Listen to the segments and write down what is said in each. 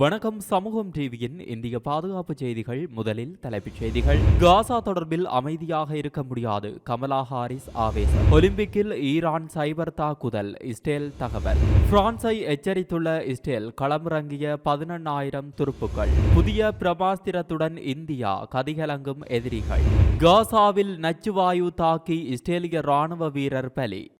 வணக்கம். சமூகம் டிவியின் இந்திய பாதுகாப்பு செய்திகள் முதலில் தலைப்புச் செய்திகள். காசா தொடர்பில் அமைதியாக இருக்க முடியாது. கமலா ஹாரிஸ் ஆவேசம். ஒலிம்பிக்கில் ஈரான் சைபர் தாக்குதல் இஸ்ரேல் தகவல். பிரான்சை எச்சரித்துள்ள இஸ்ரேல் களமிறங்கிய பதினெண்ணாயிரம் துருப்புக்கள். புதிய பிரபாஸ்திரத்துடன் இந்தியா கதிகலங்கும் எதிரிகள். காசாவில் நச்சுவாயு தாக்கி இஸ்ரேலிய ராணுவ வீரர் பலி.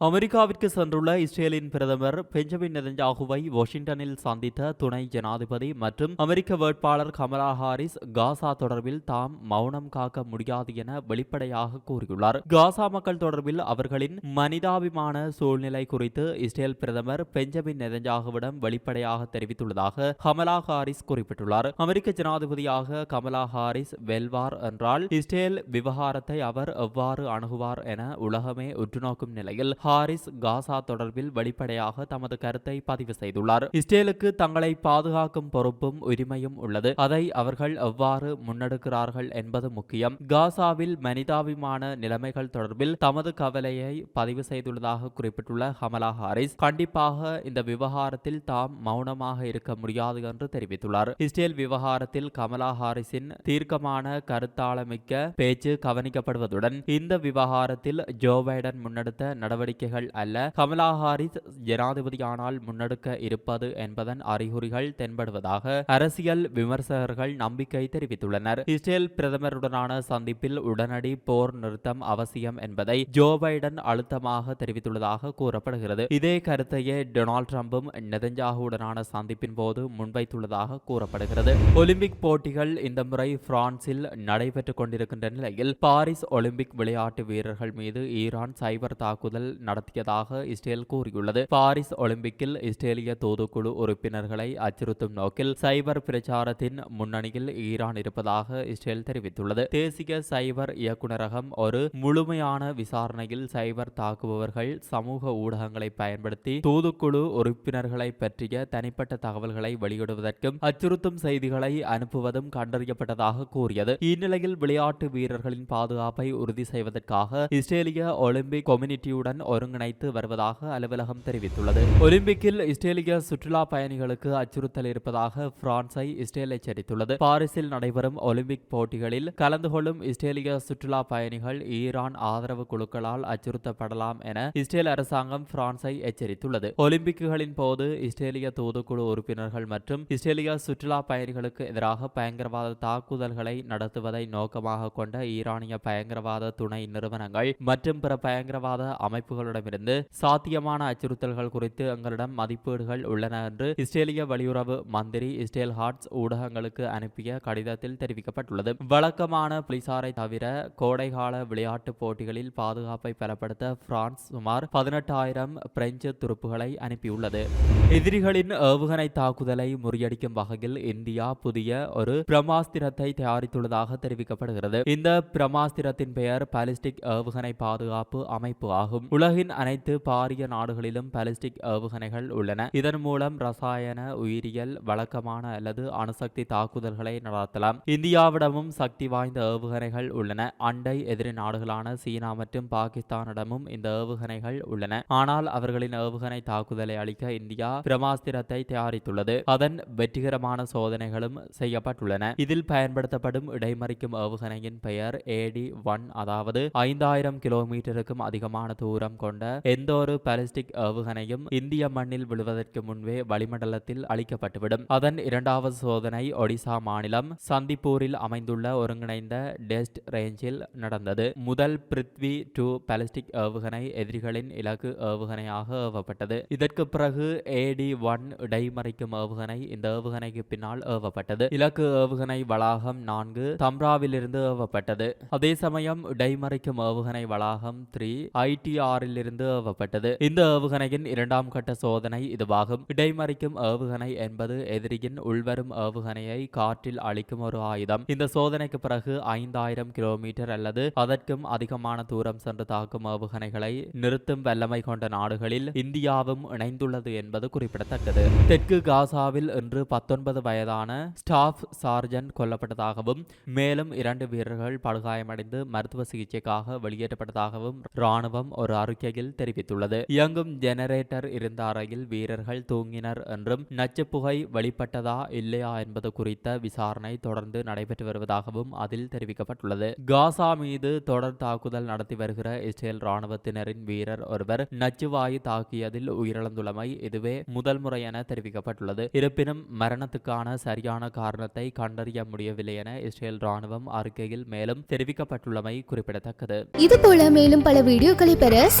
அமெரிக்காவிற்கு சென்றுள்ள இஸ்ரேலின் பிரதமர் பெஞ்சமின் நெதன்யாகுவை வாஷிங்டனில் சந்தித்த துணை ஜனாதிபதி மற்றும் அமெரிக்க வேட்பாளர் கமலா ஹாரிஸ் காசா தொடர்பில் தாம் மௌனம் காக்க முடியாது என வெளிப்படையாக கூறியுள்ளார். காசா மக்கள் தொடர்பில் அவர்களின் மனிதாபிமான சூழ்நிலை குறித்து இஸ்ரேல் பிரதமர் பெஞ்சமின் நெதன்யாகுவிடம் வெளிப்படையாக தெரிவித்துள்ளதாக கமலா ஹாரிஸ் குறிப்பிட்டுள்ளார். அமெரிக்க ஜனாதிபதியாக கமலா ஹாரிஸ் வெல்வார் என்றால் இஸ்ரேல் விவகாரத்தை அவர் எவ்வாறு அணுகுவார் என உலகமே உற்றுநோக்கும் நிலையில் ஹாரிஸ் காசா தொடர்பில் வெளிப்படையாக தமது கருத்தை பதிவு செய்துள்ளார். இஸ்ரேலுக்கு தங்களை பாதுகாக்கும் பொறுப்பும் உரிமையும் உள்ளது. அதை அவர்கள் எவ்வாறு முன்னெடுக்கிறார்கள் என்பது முக்கியம். காசாவில் மனிதாபிமான நிலைமைகள் தொடர்பில் தமது கவலையை பதிவு செய்துள்ளதாக குறிப்பிட்டுள்ள ஹமலா ஹாரிஸ் கண்டிப்பாக இந்த விவகாரத்தில் தாம் மௌனமாக இருக்க முடியாது என்று தெரிவித்துள்ளார். இஸ்ரேல் விவகாரத்தில் கமலா ஹாரிஸின் தீர்க்கமான கருத்தாளமிக்க பேச்சு கவனிக்கப்படுவதுடன் இந்த விவகாரத்தில் ஜோ பைடன் முன்னெடுத்த நடவடிக்கைகள் அல்ல. கமலா ஹாரிஸ் ஜனாதிபதியானால் முன்னெடுக்க இருப்பது என்பதன் அறிகுறிகள் தென்படுவதாக அரசியல் விமர்சகர்கள் நம்பிக்கை தெரிவித்துள்ளனர். இஸ்ரேல் பிரதமருடனான சந்திப்பில் உடனடி போர் நிறுத்தம் அவசியம் என்பதை ஜோ பைடன் அழுத்தமாக தெரிவித்துள்ளதாக கூறப்படுகிறது. இதே கருத்தையே டொனால்ட் ட்ரம்பும் நெதஞ்சாகுடனான சந்திப்பின் போது முன்வைத்துள்ளதாக கூறப்படுகிறது. ஒலிம்பிக் போட்டிகள் இந்த முறை பிரான்சில் நடைபெற்றுக் கொண்டிருக்கின்ற நிலையில் பாரிஸ் ஒலிம்பிக் விளையாட்டு வீரர்கள் மீது ஈரான் சைபர் தாக்குதல் நடத்தியதாக இஸ்ரேல் கூறியுள்ளது. பாரிஸ் ஒலிம்பிக்கில் இஸ்ரேலிய தூதுக்குழு உறுப்பினர்களை அச்சுறுத்தும் நோக்கில் சைபர் பிரச்சாரத்தின் முன்னணியில் ஈரான் இருப்பதாக இஸ்ரேல் தெரிவித்துள்ளது. தேசிய சைபர் இயக்குநரகம் ஒரு முழுமையான விசாரணையில் சைபர் தாக்குபவர்கள் சமூக ஊடகங்களை பயன்படுத்தி தூதுக்குழு உறுப்பினர்களை பற்றிய தனிப்பட்ட தகவல்களை வெளியிடுவதற்கும் அச்சுறுத்தும் செய்திகளை அனுப்புவதும் கண்டறியப்பட்டதாக கூறியது. இந்நிலையில் விளையாட்டு வீரர்களின் பாதுகாப்பை உறுதி செய்வதற்காக இஸ்ரேலிய ஒலிம்பிக் கம்யூனிட்டியுடன் ஒருங்கிணைத்து வருவதாக அலுவலகம் தெரிவித்துள்ளது. ஒலிம்பிக்கில் இஸ்ரேலிய சுற்றுலா பயணிகளுக்கு அச்சுறுத்தல் இருப்பதாக பிரான்சை இஸ்ரேல் எச்சரித்துள்ளது. பாரிஸில் நடைபெறும் ஒலிம்பிக் போட்டிகளில் கலந்து கொள்ளும் இஸ்ரேலிய சுற்றுலா பயணிகள் ஈரான் ஆதரவு குழுக்களால் அச்சுறுத்தப்படலாம் என இஸ்ரேல் அரசாங்கம் பிரான்சை எச்சரித்துள்ளது. ஒலிம்பிக்குகளின் போது இஸ்ரேலிய தூதுக்குழு உறுப்பினர்கள் மற்றும் இஸ்ரேலிய சுற்றுலா பயணிகளுக்கு எதிராக பயங்கரவாத தாக்குதல்களை நடத்துவதை நோக்கமாக கொண்ட ஈரானிய பயங்கரவாத துணை நிறுவனங்கள் மற்றும் பிற பயங்கரவாத அமைப்புகள் நாடுகளிடமிருந்து சாத்தியமான அச்சுறுத்தல்கள் குறித்து எங்களிடம் மதிப்பீடுகள் உள்ளன என்று இஸ்ரேலிய வெளியுறவு மந்திரி இஸ்ரேல் ஹார்ட்ஸ் ஊடகங்களுக்கு அனுப்பிய கடிதத்தில் தெரிவிக்கப்பட்டுள்ளது. வழக்கமான போலீசாரை தவிர கோடைகால விளையாட்டுப் போட்டிகளில் பாதுகாப்பை பலப்படுத்த பிரான்ஸ் சுமார் பதினெட்டாயிரம் பிரெஞ்சு துருப்புகளை அனுப்பியுள்ளது. எதிரிகளின் ஏவுகணை தாக்குதலை முறியடிக்கும் வகையில் இந்தியா புதிய ஒரு பிரமாஸ்திரத்தை தயாரித்துள்ளதாக தெரிவிக்கப்படுகிறது. இந்த பிரமாஸ்திரத்தின் பெயர் பாலிஸ்டிக் ஏவுகணை பாதுகாப்பு அமைப்பு ஆகும். உலக உலகின் அனைத்து பாரிய நாடுகளிலும் பாலிஸ்டிக் ஏவுகணைகள் உள்ளன. இதன் மூலம் ரசாயன உயிரியல் வழக்கமான அல்லது அணுசக்தி தாக்குதல்களை நடத்தலாம். இந்தியாவிடமும் சக்தி வாய்ந்த ஏவுகணைகள் உள்ளன. அண்டை எதிரி நாடுகளான சீனா மற்றும் பாகிஸ்தானிடமும் இந்த ஏவுகணைகள் உள்ளன. ஆனால் அவர்களின் ஏவுகணை தாக்குதலை அளிக்க இந்தியா பிரமாஸ்திரத்தை தயாரித்துள்ளது. அதன் வெற்றிகரமான சோதனைகளும் செய்யப்பட்டுள்ளன. இதில் பயன்படுத்தப்படும் இடைமறிக்கும் ஏவுகணையின் பெயர் ஏடி ஒன் அதாவது ஐந்தாயிரம் கிலோமீட்டருக்கும் அதிகமான தூரம் கொண்ட எந்த ஒரு பாலிஸ்டிக் ஏவுகணையும் இந்திய மண்ணில் விழுவதற்கு முன்பே வளிமண்டலத்தில் அளிக்கப்பட்டுவிடும் அதன் இரண்டாவது சோதனை ஒடிசா மாநிலம் சந்திப்பூரில் அமைந்துள்ள ஒருங்கிணைந்த டெஸ்ட் ரேஞ்சில் நடந்தது. முதல் பிருத்வி டூ பாலிஸ்டிக் ஏவுகணை எதிரிகளின் இலக்கு ஏவுகணையாக ஏவப்பட்டது. இதற்கு பிறகு ஏடி ஒன் இடைமறைக்கும் ஏவுகணை இந்த ஏவுகணைக்கு பின்னால் ஏவப்பட்டது. இலக்கு ஏவுகணை வளாகம் நான்கு தம்ராவிலிருந்து ஏவப்பட்டது. அதே சமயம் இடைமறைக்கும் ஏவுகணை வளாகம் த்ரீ ஐடிஆரில் இருந்து ஏவப்பட்டது. இந்த ஏவுகணையின் இரண்டாம் கட்ட சோதனை இதுவாகும். இடைமறிக்கும் ஏவுகணை என்பது எதிரியின் உள்வரும் ஏவுகணையை காற்றில் அளிக்கும் ஒரு ஆயுதம். இந்த சோதனைக்கு பிறகு ஐந்தாயிரம் கிலோமீட்டர் அல்லது அதற்கும் அதிகமான தூரம் சென்று தாக்கும் ஏவுகணைகளை நிறுத்தும் வல்லமை கொண்ட நாடுகளில் இந்தியாவும் இணைந்துள்ளது என்பது குறிப்பிடத்தக்கது. தெற்கு காசாவில் இன்று பத்தொன்பது வயதான ஸ்டாஃப் சார்ஜன் கொல்லப்பட்டதாகவும் மேலும் இரண்டு வீரர்கள் படுகாயமடைந்து மருத்துவ சிகிச்சைக்காக வெளியேற்றப்பட்டதாகவும் ராணுவம் ஒரு அறிக்கை அறிக்கையில் தெரிவித்துள்ளது. இயங்கும் ஜெனரேட்டர் இருந்த அறையில் வீரர்கள் தூங்கினர் என்றும் நச்சுப் புகை வெளிப்பட்டதா இல்லையா என்பது குறித்த விசாரணை தொடர்ந்து நடைபெற்று வருவதாகவும் அதில் தெரிவிக்கப்பட்டுள்ளது. காசா மீது தொடர் தாக்குதல் நடத்தி வருகிற இஸ்ரேல் ராணுவத்தினரின் வீரர் ஒருவர் நச்சுவாயு தாக்கியதில் உயிரிழந்துள்ளமை இதுவே முதல் முறை என தெரிவிக்கப்பட்டுள்ளது. இருப்பினும் மரணத்துக்கான சரியான காரணத்தை கண்டறிய முடியவில்லை என இஸ்ரேல் ராணுவம் அறிக்கையில் மேலும் தெரிவிக்கப்பட்டுள்ளமை குறிப்பிடத்தக்கது. இது போல மேலும் பல வீடியோக்களை பெற